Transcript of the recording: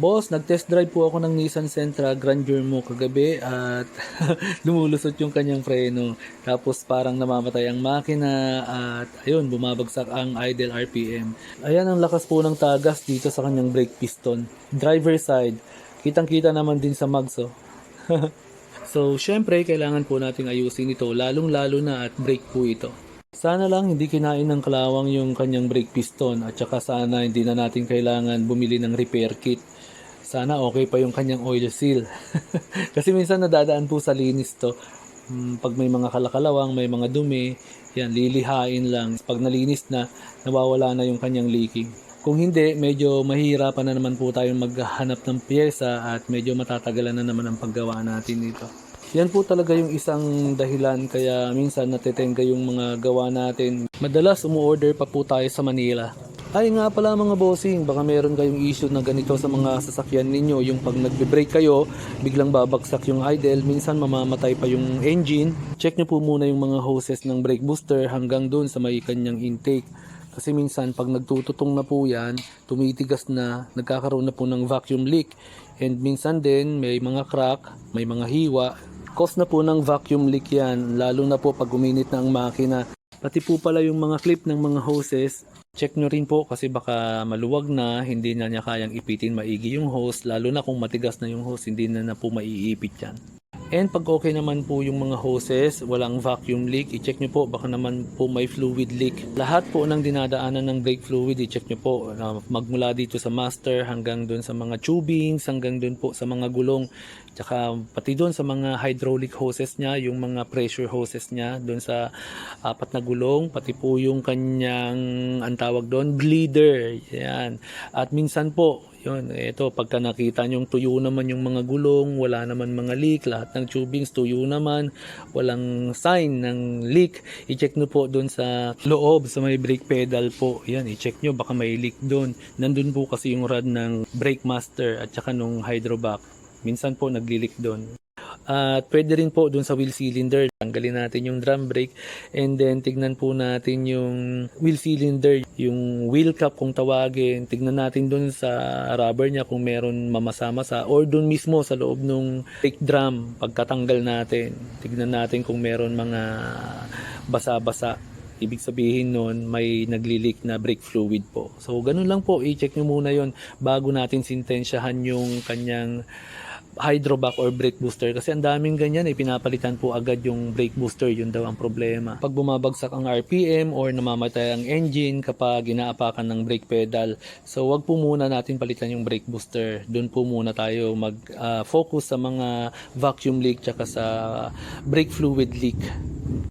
Boss, nag-test drive po ako ng Nissan Sentra Grandeur mo kagabi at lumulusot yung kanyang preno. Tapos parang namamatay ang makina at ayun, bumabagsak ang idle RPM. Ayan ang lakas po ng tagas dito sa kanyang brake piston. Driver side, kitang-kita naman din sa mags oh. so, syempre, kailangan po nating ayusin ito, lalong-lalo na at brake po ito. Sana lang hindi kinain ng kalawang yung kanyang brake piston at saka sana hindi na natin kailangan bumili ng repair kit. Sana okay pa yung kanyang oil seal. Kasi minsan nadadaan po sa linis to. Hmm, Pag may mga kalakalawang, may mga dumi, yan, lilihain lang. Pag nalinis na, nawawala na yung kanyang leaking. Kung hindi, medyo mahirapan na naman po tayong maghanap ng pyesa at medyo matatagalan na naman ang paggawa natin dito. Yan po talaga yung isang dahilan kaya minsan natetenga yung mga gawa natin. Madalas umuorder pa po tayo sa Manila. Ay nga pala mga bossing, baka meron kayong issue na ganito sa mga sasakyan ninyo. Yung pag nagbe-brake kayo, biglang babagsak yung idle, minsan mamamatay pa yung engine. Check nyo po muna yung mga hoses ng brake booster hanggang dun sa may kanyang intake. Kasi minsan pag nagtututong na po yan, tumitigas na, nagkakaroon na po ng vacuum leak. And minsan din may mga crack, may mga hiwa. Cause na po ng vacuum leak yan, lalo na po pag uminit na ang makina. Pati po pala yung mga clip ng mga hoses, check nyo rin po kasi baka maluwag na, hindi na niya kayang ipitin maigi yung hose, lalo na kung matigas na yung hose, hindi na na po maiipit yan. And pag okay naman po yung mga hoses, walang vacuum leak, i-check nyo po, baka naman po may fluid leak. Lahat po ng dinadaanan ng brake fluid, i-check nyo po, magmula dito sa master hanggang doon sa mga tubings, hanggang doon po sa mga gulong, tsaka pati doon sa mga hydraulic hoses niya, yung mga pressure hoses niya, doon sa apat na gulong, pati po yung kanyang, ang tawag doon, bleeder. Yan. At minsan po, yun, ito, pagka nakita nyong tuyo naman yung mga gulong, wala naman mga leak, lahat ng tubings tuyo naman, walang sign ng leak, i-check nyo po doon sa loob, sa may brake pedal po. Yan, i-check nyo, baka may leak doon. Nandun po kasi yung rod ng brake master at saka nung hydroback. Minsan po nagli-leak doon. At pwede rin po dun sa wheel cylinder, tanggalin natin yung drum brake and then tignan po natin yung wheel cylinder, yung wheel cap kung tawagin, tignan natin dun sa rubber niya kung meron mamasa-masa or dun mismo sa loob ng brake drum pagkatanggal natin. Tignan natin kung meron mga basa-basa. Ibig sabihin nun, may nagli-leak na brake fluid po. So, ganun lang po. I-check nyo muna yon bago natin sintensyahan yung kanyang hydroback or brake booster. Kasi ang daming ganyan eh. Pinapalitan po agad yung brake booster. Yun daw ang problema. Pag bumabagsak ang RPM or namamatay ang engine kapag inaapakan ng brake pedal. So wag po muna natin palitan yung brake booster. Doon po muna tayo mag ah, focus sa mga vacuum leak tsaka sa brake fluid leak